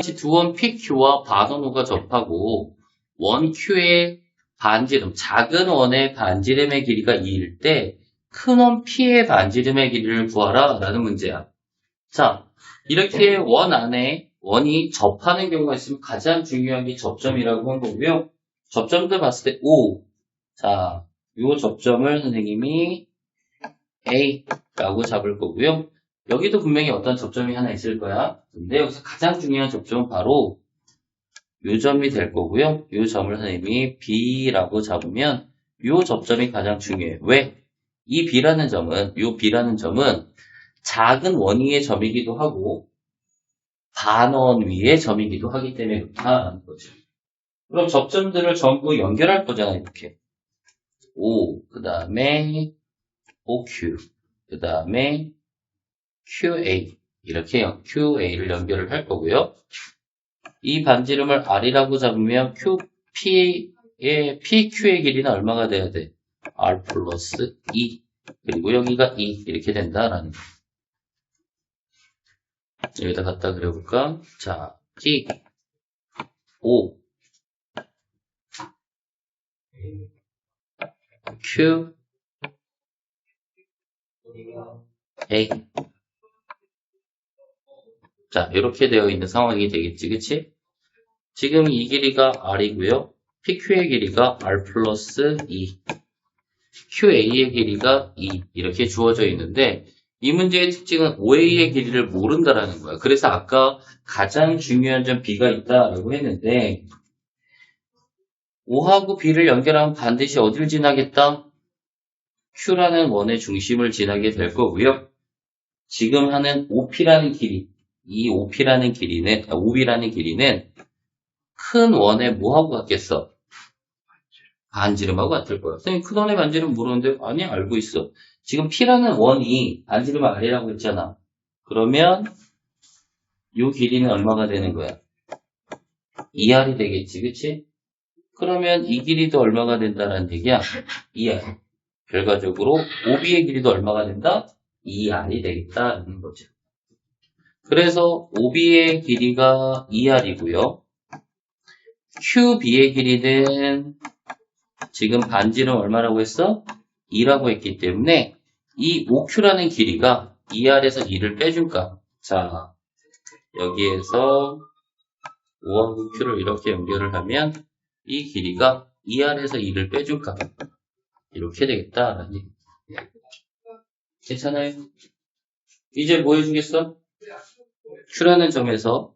두원 PQ와 반원호가 접하고 원 Q의 반지름, 작은 원의 반지름의 길이가 2일 때 큰 원 P의 반지름의 길이를 구하라 라는 문제야. 자, 이렇게 원 안에 원이 접하는 경우가 있으면 가장 중요한 게 접점이라고 한 거고요. 접점들 봤을 때 O. 자, 요 접점을 선생님이 A라고 잡을 거고요. 여기도 분명히 어떤 접점이 하나 있을 거야. 근데 여기서 가장 중요한 접점은 바로 요 점이 될 거고요. 요 점을 선생님이 B라고 잡으면 요 접점이 가장 중요해요. 왜? 이 B라는 점은, 요 B라는 점은 작은 원위의 점이기도 하고 반원 위의 점이기도 하기 때문에 그렇다는 거죠. 그럼 접점들을 전부 연결할 거잖아요. 이렇게. O, 그 다음에 OQ, 그 다음에 QA 이렇게 QA를 연결을 할 거고요. 이 반지름을 R이라고 잡으면 QP의 PQ의 길이는 얼마가 돼야 돼? R 플러스 2 그리고 여기가 2 이렇게 된다라는 거. 여기다 갖다 그려볼까? 자, T, O, Q, A. 자, 이렇게 되어 있는 상황이 되겠지, 그치? 지금 이 길이가 R이고요. PQ의 길이가 R 플러스 2. QA의 길이가 2. 이렇게 주어져 있는데, 이 문제의 특징은 OA의 길이를 모른다라는 거야. 그래서 아까 가장 중요한 점 B가 있다라고 했는데, O하고 B를 연결하면 반드시 어디를 지나겠다? Q라는 원의 중심을 지나게 될 거고요. 지금 하는 OP라는 길이, 이 OP라는 길이는, 아, OB라는 길이는 큰 원의 뭐하고 같겠어? 반지름하고 같을 거야. 선생님, 큰 원의 반지름 모르는데, 아니, 알고 있어. 지금 P라는 원이 반지름 R이라고 했잖아. 그러면 이 길이는 얼마가 되는 거야? 2R이 되겠지, 그치? 그러면 이 길이도 얼마가 된다는 얘기야? 2R. 결과적으로 OB의 길이도 얼마가 된다? 2R이 되겠다는 거죠. 그래서 OB의 길이가 2R이고요. QB의 길이는 지금 반지름 얼마라고 했어? 2라고 했기 때문에 이 OQ라는 길이가 2R에서 2를 빼줄까? 자, 여기에서 O하고 Q를 이렇게 연결을 하면 이 길이가 2R에서 2를 빼줄까? 이렇게 되겠다라는 얘기. 괜찮아요? 이제 뭐 해주겠어? Q라는 점에서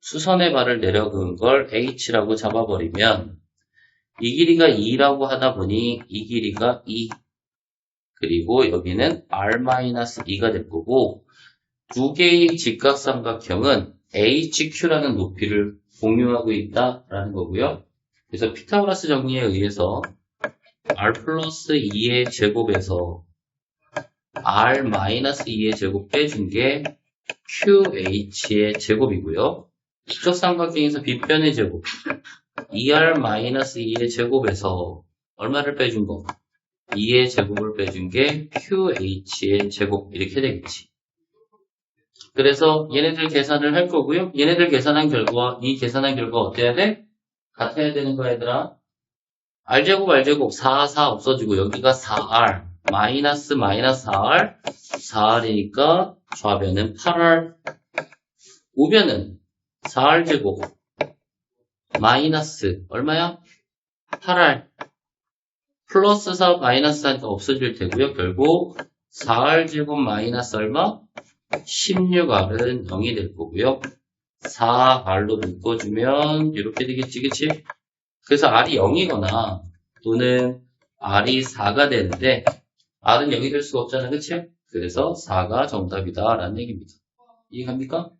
수선의 발을 내려 그은 걸 H라고 잡아버리면 이 길이가 2라고 하다 보니 이 길이가 2 그리고 여기는 R-2가 될 거고 두 개의 직각삼각형은 HQ라는 높이를 공유하고 있다라는 거고요. 그래서 피타고라스 정리에 의해서 R 플러스 2의 제곱에서 R 마이너스 2의 제곱 빼준 게 QH의 제곱이고요. 직접 삼각형에서 빗변의 제곱 2R 마이너스 2의 제곱에서 얼마를 빼준 거? 2의 제곱을 빼준 게 QH의 제곱 이렇게 되겠지. 그래서 얘네들 계산을 할 거고요. 얘네들 계산한 결과 이 계산한 결과 어때야 돼? 같아야 되는 거야 얘들아. R제곱 R제곱 4, 4 없어지고 여기가 4R 마이너스 마이너스 4R 4R이니까 좌변은 8R 우변은 4R제곱 마이너스 얼마야? 8R 플러스 4 마이너스 하니까 없어질 테고요. 결국 4R제곱 마이너스 얼마? 16R은 0이 될 거고요. 4R로 묶어주면 이렇게 되겠지, 그치? 그래서 R이 0이거나 또는 R이 4가 되는데 R은 0이 될 수가 없잖아, 그치? 그래서 4가 정답이다 라는 얘기입니다. 이해갑니까?